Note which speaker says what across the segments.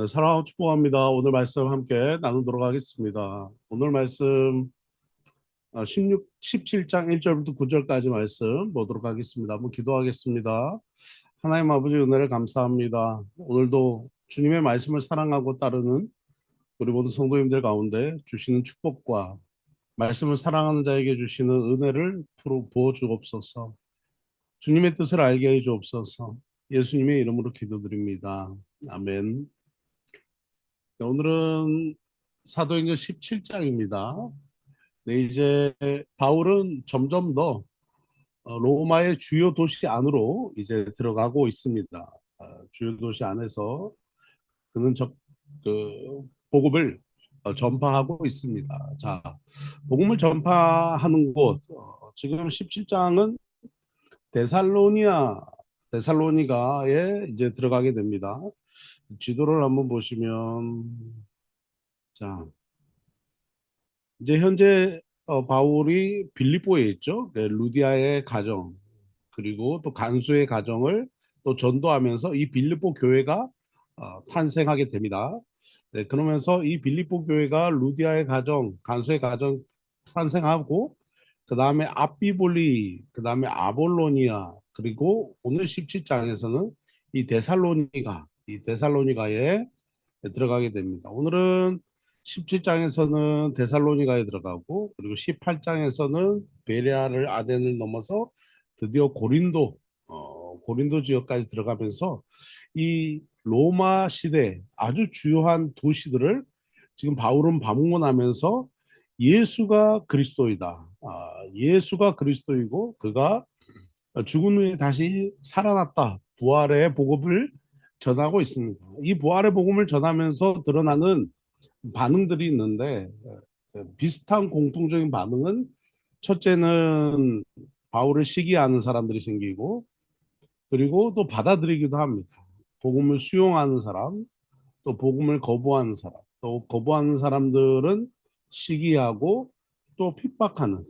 Speaker 1: 네, 사랑하고 축복합니다. 오늘 말씀 함께 나누도록 하겠습니다. 오늘 말씀 16, 17장 1절부터 9절까지 말씀 보도록 하겠습니다. 한번 기도하겠습니다. 하나님 아버지 은혜를 감사합니다. 오늘도 주님의 말씀을 사랑하고 따르는 우리 모든 성도님들 가운데 주시는 축복과 말씀을 사랑하는 자에게 주시는 은혜를 부어 주옵소서. 주님의 뜻을 알게 해 주옵소서. 예수님의 이름으로 기도드립니다. 아멘. 네, 오늘은 사도행전 17장입니다. 네, 이제 바울은 점점 더 어, 로마의 주요 도시 안으로 이제 들어가고 있습니다. 어, 주요 도시 안에서 그는 저, 그 복음을 어, 전파하고 있습니다. 자, 복음을 전파하는 곳 지금 17장은 데살로니아 데살로니가에 이제 들어가게 됩니다. 지도를 한번 보시면 자 이제 현재 어, 바울이 빌립보에 있죠. 네, 루디아의 가정 그리고 또 간수의 가정을 또 전도하면서 이 빌립보 교회가 어, 탄생하게 됩니다. 네, 그러면서 이 빌립보 교회가 루디아의 가정, 간수의 가정 탄생하고 그 다음에 아비볼리, 그 다음에 아볼로니아, 그리고 오늘 17장에서는 이 데살로니가 이 데살로니가에 들어가게 됩니다. 오늘은 17장에서는 데살로니가에 들어가고 그리고 18장에서는 베레아를 아덴을 넘어서 드디어 고린도 어, 고린도 지역까지 들어가면서 이 로마 시대 아주 주요한 도시들을 지금 바울은 방문하면서 예수가 그리스도이다. 아, 예수가 그리스도이고 그가 죽은 후에 다시 살아났다. 부활의 복음을 전하고 있습니다. 이 부활의 복음을 전하면서 드러나는 반응들이 있는데 비슷한 공통적인 반응은 첫째는 바울을 시기하는 사람들이 생기고 그리고 또 받아들이기도 합니다. 복음을 수용하는 사람, 또 복음을 거부하는 사람, 또 거부하는 사람들은 시기하고 또 핍박하는,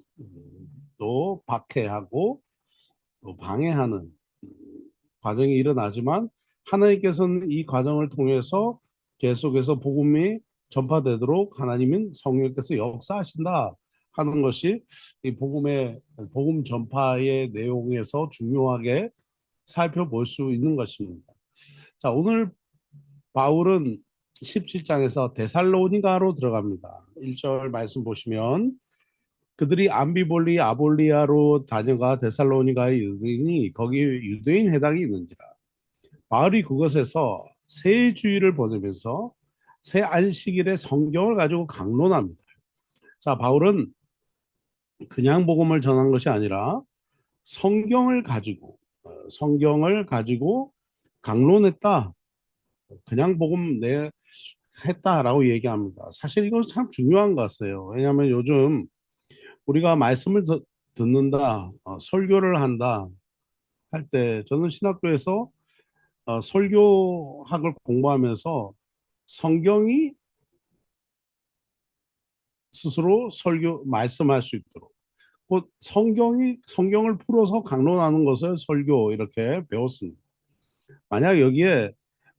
Speaker 1: 또 박해하고 또 방해하는 과정이 일어나지만 하나님께서는 이 과정을 통해서 계속해서 복음이 전파되도록 하나님은 성령께서 역사하신다 하는 것이 이 복음의 복음 전파의 내용에서 중요하게 살펴볼 수 있는 것입니다. 자, 오늘 바울은 17장에서 데살로니가로 들어갑니다. 1절 말씀 보시면 그들이 암비볼리 아볼리아로 다녀가 데살로니가의 유대인이 거기 유대인 회당이 있는지라 바울이 그것에서 새 주일을 보내면서 새 안식일에 성경을 가지고 강론합니다. 자 바울은 그냥 복음을 전한 것이 아니라 성경을 가지고 어, 성경을 가지고 강론했다. 그냥 복음 내 했다라고 얘기합니다. 사실 이건 참 중요한 것 같아요. 왜냐하면 요즘 우리가 말씀을 듣는다, 어, 설교를 한다 할 때 저는 신학교에서 어, 설교학을 공부하면서 성경이 스스로 설교 말씀할 수 있도록 곧 성경이 성경을 풀어서 강론하는 것을 설교 이렇게 배웠습니다. 만약 여기에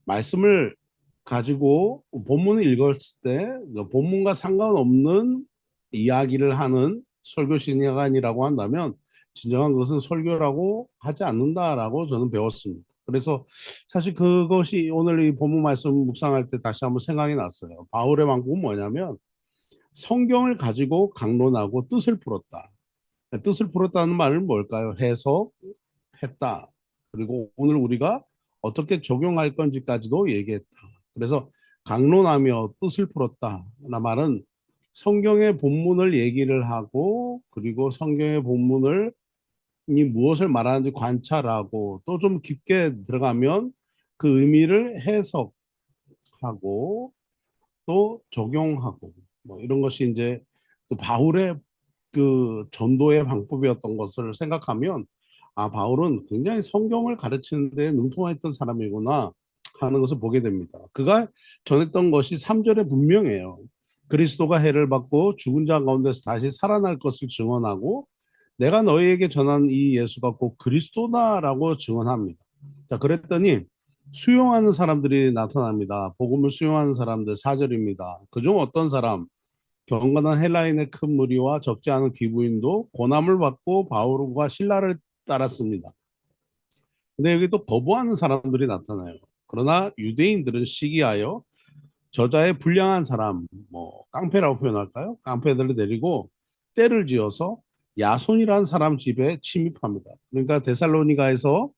Speaker 1: 말씀을 가지고 본문을 읽었을 때그 본문과 상관없는 이야기를 하는 설교 신학아니라고 한다면 진정한 것은 설교라고 하지 않는다라고 저는 배웠습니다. 그래서 사실 그것이 오늘 이 본문 말씀 묵상할 때 다시 한번 생각이 났어요. 바울의 방법은 뭐냐면 성경을 가지고 강론하고 뜻을 풀었다. 뜻을 풀었다는 말은 뭘까요? 해석했다. 그리고 오늘 우리가 어떻게 적용할 건지까지도 얘기했다. 그래서 강론하며 뜻을 풀었다. 나 말은 성경의 본문을 얘기를 하고 그리고 성경의 본문을 이 무엇을 말하는지 관찰하고 또 좀 깊게 들어가면 그 의미를 해석하고 또 적용하고 뭐 이런 것이 이제 그 바울의 그 전도의 방법이었던 것을 생각하면 아 바울은 굉장히 성경을 가르치는 데 능통했던 사람이구나 하는 것을 보게 됩니다. 그가 전했던 것이 3절에 분명해요. 그리스도가 해를 받고 죽은 자 가운데서 다시 살아날 것을 증언하고 내가 너희에게 전한 이 예수가 꼭 그리스도다라고 증언합니다. 자, 그랬더니 수용하는 사람들이 나타납니다. 복음을 수용하는 사람들 사절입니다. 그중 어떤 사람 경건한 헬라인의 큰 무리와 적지 않은 기부인도 고난을 받고 바울과 신라를 따랐습니다. 근데 여기 또 거부하는 사람들이 나타나요. 그러나 유대인들은 시기하여 저자의 불량한 사람, 뭐 깡패라고 표현할까요? 깡패들을 데리고 때를 지어서 야손이라는 사람 집에 침입합니다. 그러니까 데살로니가에서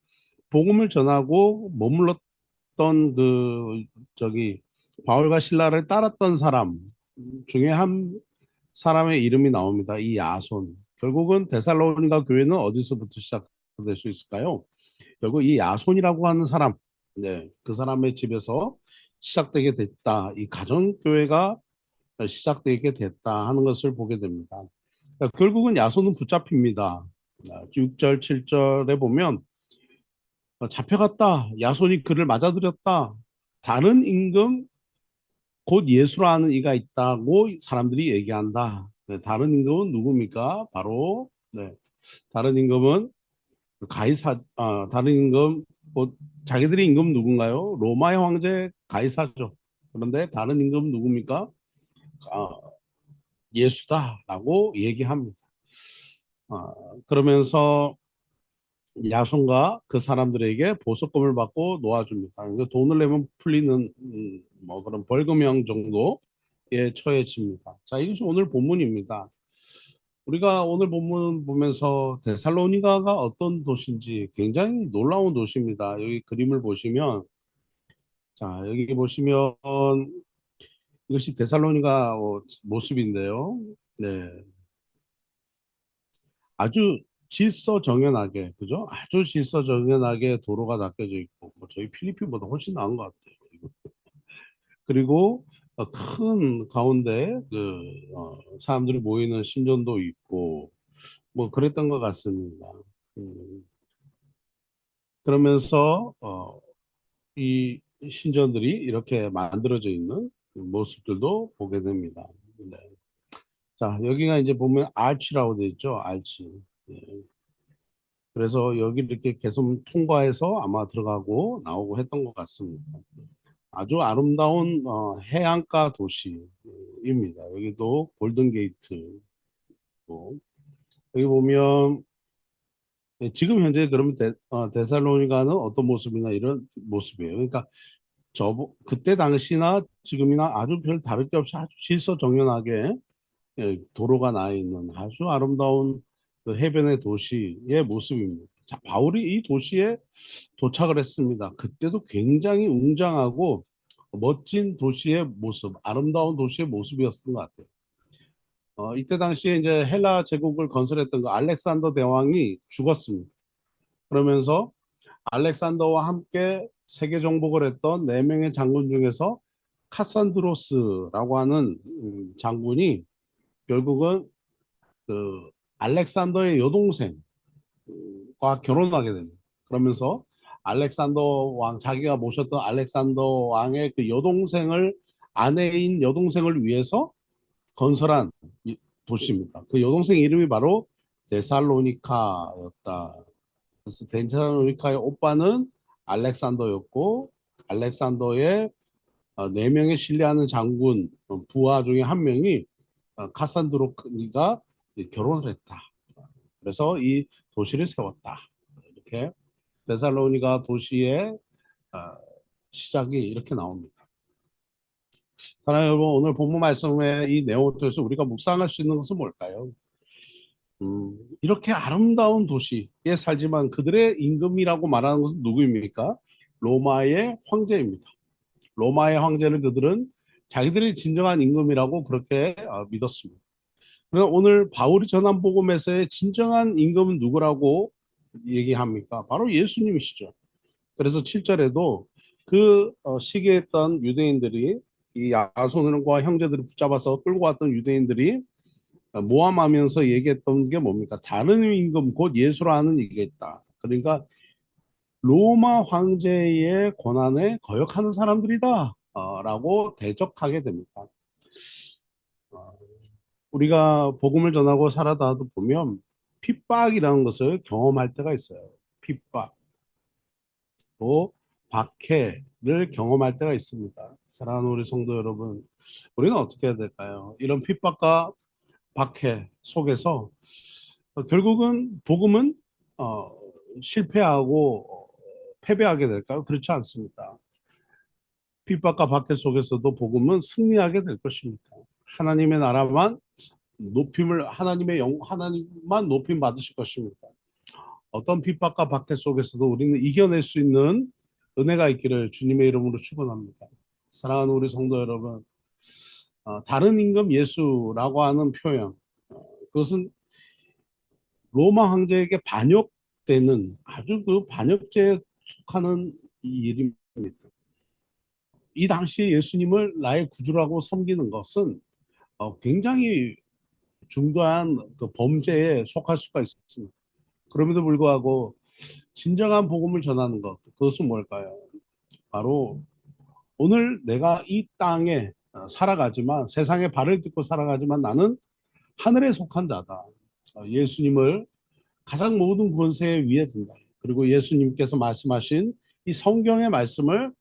Speaker 1: 복음을 전하고 머물렀던 그 저기 바울과 신라를 따랐던 사람 중에 한 사람의 이름이 나옵니다. 이 야손. 결국은 데살로니가 교회는 어디서부터 시작될 수 있을까요? 결국 이 야손이라고 하는 사람, 네, 그 사람의 집에서 시작되게 됐다. 이 가정 교회가 시작되게 됐다 하는 것을 보게 됩니다. 결국은 야손은 붙잡힙니다. 6절, 7절에 보면 어, 잡혀갔다. 야손이 그를 맞아들였다. 다른 임금 곧 예수라는 이가 있다고 사람들이 얘기한다. 네, 다른 임금은 누굽니까? 바로 네, 다른 임금은 가이사 아, 다른 임금 뭐 자기들이 임금 누군가요? 로마의 황제 가이사죠. 그런데 다른 임금 누굽니까? 아, 예수다라고 얘기합니다. 아, 그러면서 야손과 그 사람들에게 보석금을 받고 놓아줍니다. 돈을 내면 풀리는 음, 뭐 그런 벌금형 정도에 처해집니다. 자, 이것이 오늘 본문입니다. 우리가 오늘 본문 보면서 데살로니가가 어떤 도시인지 굉장히 놀라운 도시입니다. 여기 그림을 보시면 자, 여기 보시면 이것이 데살로니가 어, 모습인데요. 네. 아주 질서 정연하게 그죠? 아주 질서 정연하게 도로가 닦여져 있고 뭐 저희 필리핀보다 훨씬 나은 것 같아요. 그리고 어, 큰 가운데 그 어, 사람들이 모이는 신전도 있고 뭐 그랬던 것 같습니다. 음. 그러면서 어, 이 신전들이 이렇게 만들어져 있는 모습들도 보게 됩니다. 네. 자 여기가 이제 보면 알치라고 되어 있죠. 알치. 네. 그래서 여기 이렇게 계속 통과해서 아마 들어가고 나오고 했던 것 같습니다. 아주 아름다운 어, 해안가 도시입니다. 여기도 골든 게이트. 여기 보면 네, 지금 현재 그러면 데, 어, 데살로니가는 어떤 모습이나 이런 모습이에요. 그러니까 저 그때 당시나 지금이나 아주 별 다를 게 없이 아주 질서 정연하게 예, 도로가 나 있는 아주 아름다운 그 해변의 도시의 모습입니다. 자, 바울이 이 도시에 도착을 했습니다. 그때도 굉장히 웅장하고 멋진 도시의 모습, 아름다운 도시의 모습이었던 것 같아요. 어, 이때 당시에 이제 헬라 제국을 건설했던 그 알렉산더 대왕이 죽었습니다. 그러면서 알렉산더와 함께 세계 정복을 했던 네 명의 장군 중에서 카산드로스라고 하는 음, 장군이 결국은 그 알렉산더의 여동생과 결혼하게 됩니다. 그러면서 알렉산더 왕 자기가 모셨던 알렉산더 왕의 그 여동생을 아내인 여동생을 위해서 건설한 도시입니다. 그 여동생 이름이 바로 데살로니카였다. 그래서 데살로니카의 오빠는 알렉산더였고 알렉산더의 어, 네 명의 신뢰하는 장군 어, 부하 중에 한 명이 어, 카산드로니가 결혼을 했다. 그래서 이 도시를 세웠다. 이렇게 데살로니가 도시의 시작이 이렇게 나옵니다. 하나 여러분 오늘 본문 말씀의 이 내용을 통해서 우리가 묵상할 수 있는 것은 뭘까요? 음, 이렇게 아름다운 도시에 살지만 그들의 임금이라고 말하는 것은 누구입니까? 로마의 황제입니다. 로마의 황제를 그들은 자기들이 진정한 임금이라고 그렇게 어, 믿었습니다. 그래서 오늘 바울이 전한 복음에서의 진정한 임금은 누구라고 얘기합니까? 바로 예수님이시죠. 그래서 7절에도 그 어, 시기에 있던 유대인들이 이 야손과 형제들을 붙잡아서 끌고 왔던 유대인들이 모함하면서 얘기했던 게 뭡니까? 다른 임금 곧 예수라는 얘기했다. 그러니까 로마 황제의 권한에 거역하는 사람들이다. 어, 라고 대적하게 됩니다. 어, 우리가 복음을 전하고 살아다도 보면 핍박이라는 것을 경험할 때가 있어요. 핍박. 또 박해를 경험할 때가 있습니다. 사랑하는 우리 성도 여러분, 우리는 어떻게 해야 될까요? 이런 핍박과 박해 속에서 어, 결국은 복음은 어, 실패하고 어, 패배하게 될까요? 그렇지 않습니다. 핍박과 박해 속에서도 복음은 승리하게 될 것입니다. 하나님의 나라만 높임을 하나님의 영 하나님만 높임 받으실 것입니다. 어떤 핍박과 박해 속에서도 우리는 이겨낼 수 있는 은혜가 있기를 주님의 이름으로 축원합니다. 사랑하는 우리 성도 여러분, 어, 다른 임금 예수라고 하는 표현, 어, 그것은 로마 황제에게 반역되는 아주 그 반역죄에 속하는 이 일입니다. 이 당시에 예수님을 나의 구주라고 섬기는 것은 어, 굉장히 중대한 그 범죄에 속할 수가 있습니다. 그럼에도 불구하고 진정한 복음을 전하는 것 그것은 뭘까요? 바로 오늘 내가 이 땅에 어, 살아가지만 세상에 발을 딛고 살아가지만 나는 하늘에 속한 자다. 어, 예수님을 가장 모든 권세 위에 둔다. 그리고 예수님께서 말씀하신 이 성경의 말씀을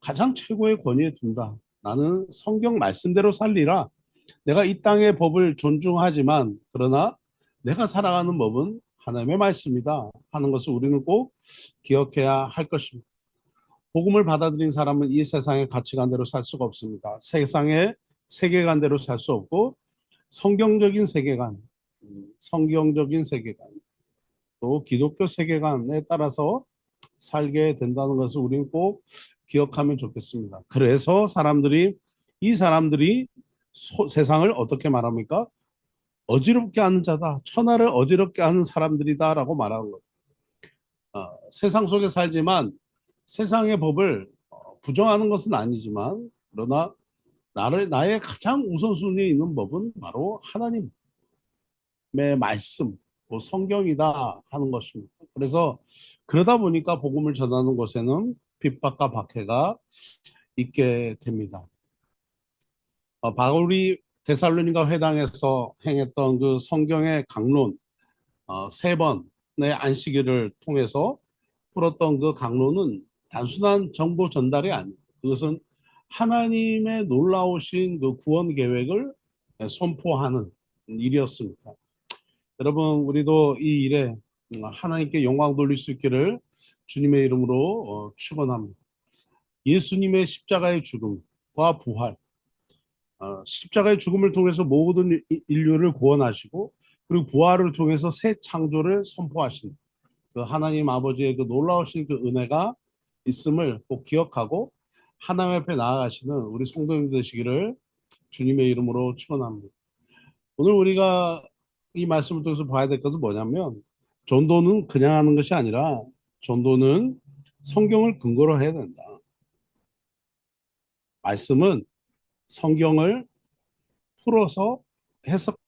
Speaker 1: 가장 최고의 권위에 둔다. 나는 성경 말씀대로 살리라. 내가 이 땅의 법을 존중하지만 그러나 내가 살아가는 법은 하나님의 말씀이다 하는 것을 우리는 꼭 기억해야 할 것입니다. 복음을 받아들인 사람은 이 세상의 가치관대로 살 수가 없습니다. 세상의 세계관대로 살 수 없고 성경적인 세계관, 음, 성경적인 세계관, 또 기독교 세계관에 따라서 살게 된다는 것을 우리는 꼭 기억하면 좋겠습니다. 그래서 사람들이 이 사람들이 소, 세상을 어떻게 말합니까? 어지럽게 하는 자다. 천하를 어지럽게 하는 사람들이다라고 말하는 거예요. 어, 세상 속에 살지만 세상의 법을 어, 부정하는 것은 아니지만 그러나 나를 나의 가장 우선순위에 있는 법은 바로 하나님의 말씀, 뭐 성경이다 하는 것입니다. 그래서 그러다 보니까 복음을 전하는 곳에는 핍박과 박해가 있게 됩니다. 어, 바울이 데살로니가 회당에서 행했던 그 성경의 강론 어, 세 번의 안식일을 통해서 풀었던 그 강론은 단순한 정보 전달이 아니고 그것은 하나님의 놀라우신 그 구원 계획을 선포하는 일이었습니다. 여러분 우리도 이 일에 하나님께 영광 돌릴 수 있기를 주님의 이름으로 어, 축원합니다. 예수님의 십자가의 죽음과 부활 어, 십자가의 죽음을 통해서 모든 인류를 구원하시고 그리고 부활을 통해서 새 창조를 선포하신 그 하나님 아버지의 그 놀라우신 그 은혜가 있음을 꼭 기억하고 하나님 앞에 나아가시는 우리 성도님 되시기를 주님의 이름으로 축원합니다. 오늘 우리가 이 말씀을 통해서 봐야 될 것은 뭐냐면 전도는 그냥 하는 것이 아니라 전도는 성경을 근거로 해야 된다. 말씀은 성경을 풀어서 해석